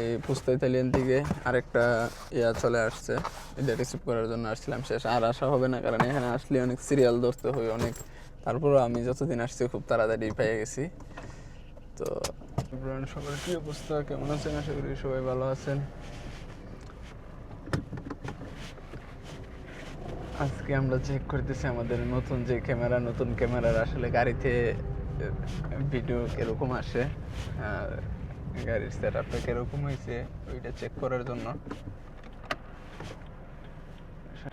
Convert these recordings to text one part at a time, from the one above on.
এই পুস্তা ইতালিয়ান থেকে আরেকটা ইয়া চলে আসছে। এটা রিসিভ করার জন্য আসছিলাম শেষ। আর আসা হবে না, কারণ এখানে আসলে অনেক সিরিয়াল ধরতে হয়, অনেক। তারপরও আমি যতদিন আসছি, খুব তাড়াতাড়ি পেয়ে গেছি। তো সবার কি অবস্থা কেমন আছেন? আশা করি সবাই ভালো আছেন। আজকে আমরা চেক করতেছি আমাদের নতুন যে ক্যামেরা নতুন ক্যামেরার আসলে গাড়িতে ভিডিও কীরকম আসে। আর গাড়ির সেট আপটা কীরকম হয়েছে, ওইটা চেক করার জন্য।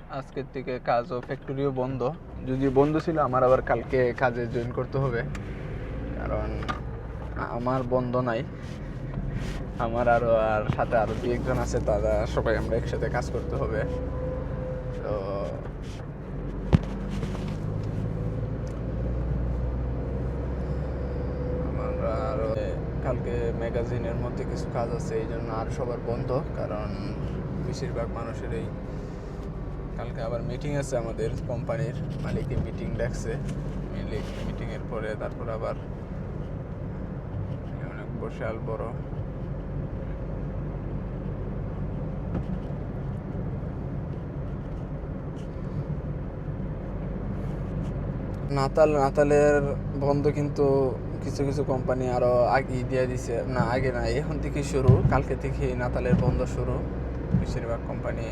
আজকের থেকে কাজ ও ফ্যাক্টরিও বন্ধ। যদি বন্ধ ছিল, আমার আবার কালকে কাজে জয়েন করতে হবে। কারণ আমার বন্ধ নাই। আমার আরও আর সাথে আরও দু একজন আছে, তারা সবাই আমরা একসাথে কাজ করতে হবে। তো আমরা আরও কালকে ম্যাগাজিনের মধ্যে কিছু কাজ আছে, এই জন্য আর সবার বন্ধ, কারণ বেশিরভাগ মানুষের এই কালকে আবার মিটিং আছে আমাদের কোম্পানির মালিকে মিটিং ডাকছে মিটিংয়ের পরে তারপর আবার অনেক বিশাল বড়। নাতাল, নাতালের বন্ধ কিন্তু কিছু কিছু কোম্পানি আরও আগে দিয়ে দিছে। না, আগে না, এখন থেকে শুরু। কালকে থেকে নাতালের বন্ধ শুরু। বেশিরভাগ কোম্পানি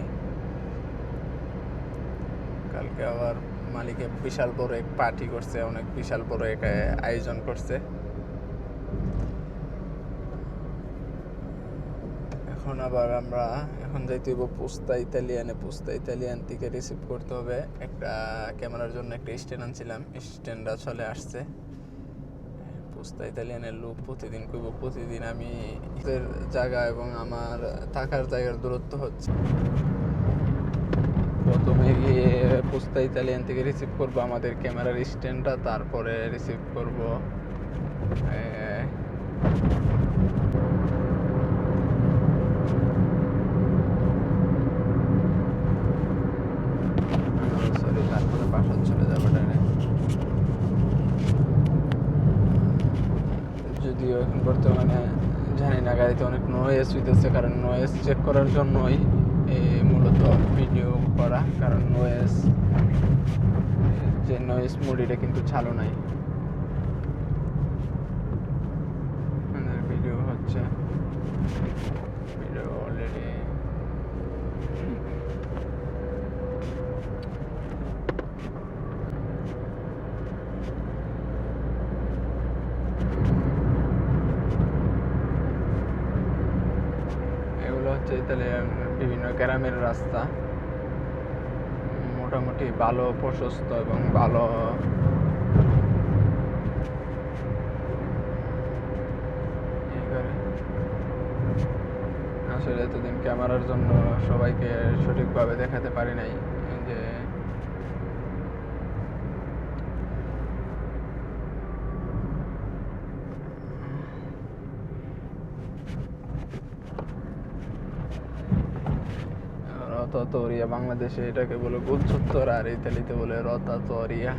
কালকে আবার মালিকে বিশাল বড় এক পার্টি করছে, অনেক বিশাল বড় এক আয়োজন করছে। এখন আবার আমরা, এখন যাইতে হইব পুস্তা ইতালিয়ানে। পুস্তা ইতালিয়ান থেকে রিসিভ করতে হবে। একটা ক্যামেরার জন্য একটা স্ট্যান্ড আনছিলাম। স্ট্যান্ডটা চলে আসছে। পুস্তা ইতালিয়ানের লুক প্রতিদিন করব প্রতিদিন আমি এদের জায়গা এবং আমার থাকার জায়গার দূরত্ব হচ্ছে। প্রথমে গিয়ে পুস্তা ইতালিয়ান থেকে রিসিভ করব, আমাদের ক্যামেরার স্ট্যান্ডটা, তারপরে রিসিভ করব। সরি তারপরে বাসা চলে যাব। যদিও মানে জানি না, গাড়িতে অনেক নয়েজ হইতেছে, কারণ নয়েজ চেক করার জন্যই মূলত ভিডিও করা, কারণ নয়েজ যে নয়েজ মুডিটা কিন্তু চালু নাই। ভিডিও হচ্ছে ভিডিও অলরেডি এগুলো হচ্ছে তাহলে বিভিন্ন গ্রামের রাস্তা মোটামুটি ভালো, প্রশস্ত এবং ভালো। আসলে এতদিন ক্যামেরার জন্য সবাইকে সঠিকভাবে দেখাতে পারি নাই এই যে রতাতরিয়া, বাংলাদেশে এটাকে বলে গুলচত্বর আর ইতালিতে বলে রতাতরিয়া।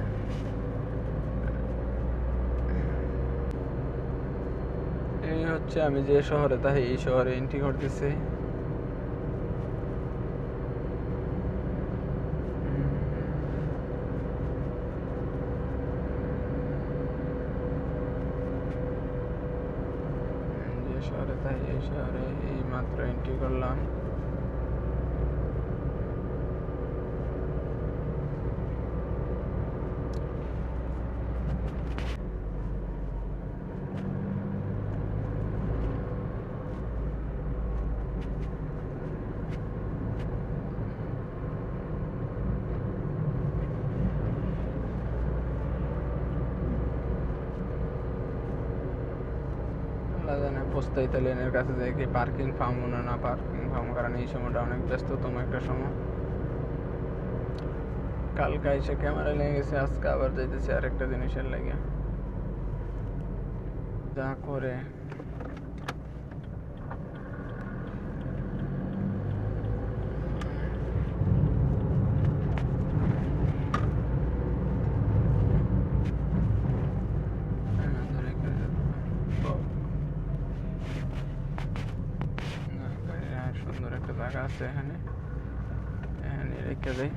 এই হচ্ছে আমি যে শহরে, তাই এই শহরে এন্ট্রি করতেছি। শহরে, তাই এই শহরে এই মাত্র এন্ট্রি করলাম। পোস্তা ইতালিয়ানের কাছে কি পার্কিং ফার্ম না না পার্কিং ফার্ম কারণ এই সময়টা অনেক ব্যস্ততম একটা সময়। কালকে এসে ক্যামেরা নিয়ে গেছে, আজকে আবার যাইতেছি আরেকটা জিনিসের লাগে। যা করে হ্যাঁ, ধরে করে যাব। জায়গা আছে এখানে। এখানে রেখে দেয়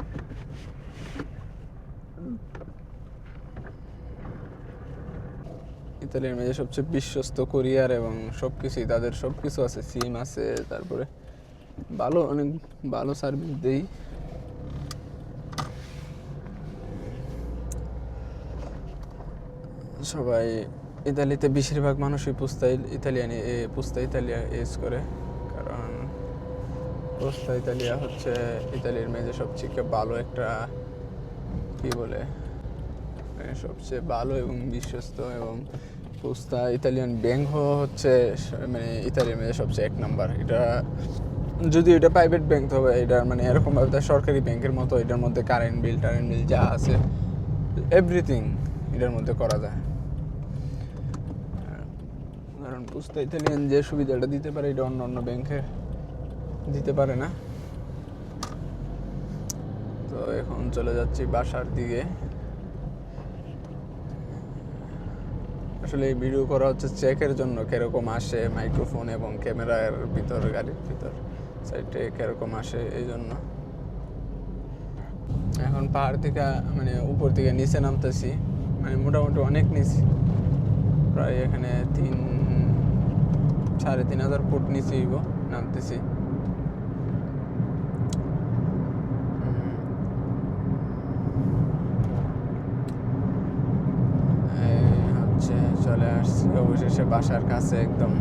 ইতালির মেয়ে সবচেয়ে বিশ্বস্ত কোরিয়ার এবং সব কিছুই তাদের সব কিছু আছে, সিম আছে, তারপরে ভালো অনেক ভালো সার্ভিস দেই। সবাই ইতালিতে বেশিরভাগ মানুষই পুস্তা ইতালিয়ানি পুস্তা ইতালিয়া ইউজ করে। পুস্তা ইতালিয়া হচ্ছে, ইতালির মেজে সবচেয়ে ভালো একটা, কি বলে মানে সবচেয়ে ভালো এবং বিশ্বস্ত এবং পুস্তা ইতালিয়ান ব্যাংক হচ্ছে মানে ইতালির মধ্যে সবচেয়ে এক নাম্বার এটা যদি এটা প্রাইভেট ব্যাংক হবে এটা মানে এরকম ভাবে তার সরকারি ব্যাংকের মতো, এটার মধ্যে কারেন্ট বিল টারেন্ট বিল যা আছে এভরিথিং এটার মধ্যে করা যায়। কারণ পুস্তা ইতালিয়ান যে সুবিধাটা দিতে পারে এটা অন্য অন্য ব্যাংকে দিতে পারে না। তো এখন চলে যাচ্ছি বাসার দিকে। আসলে এই ভিডিও করা হচ্ছে চেকের জন্য কীরকম আসে মাইক্রোফোন এবং ক্যামেরার ভিতর, গাড়ির ভিতর সাইডে কীরকম আসে এই জন্য। এখন পাহাড় থেকে মানে উপর থেকে নিচে নামতেছি। মানে মোটামুটি অনেক নিচে। প্রায় এখানে তিন, সাড়ে তিন হাজার ফুট নিচে নামতেছি এই হচ্ছে চলে আসছি অবশেষে বাসার কাছে একদম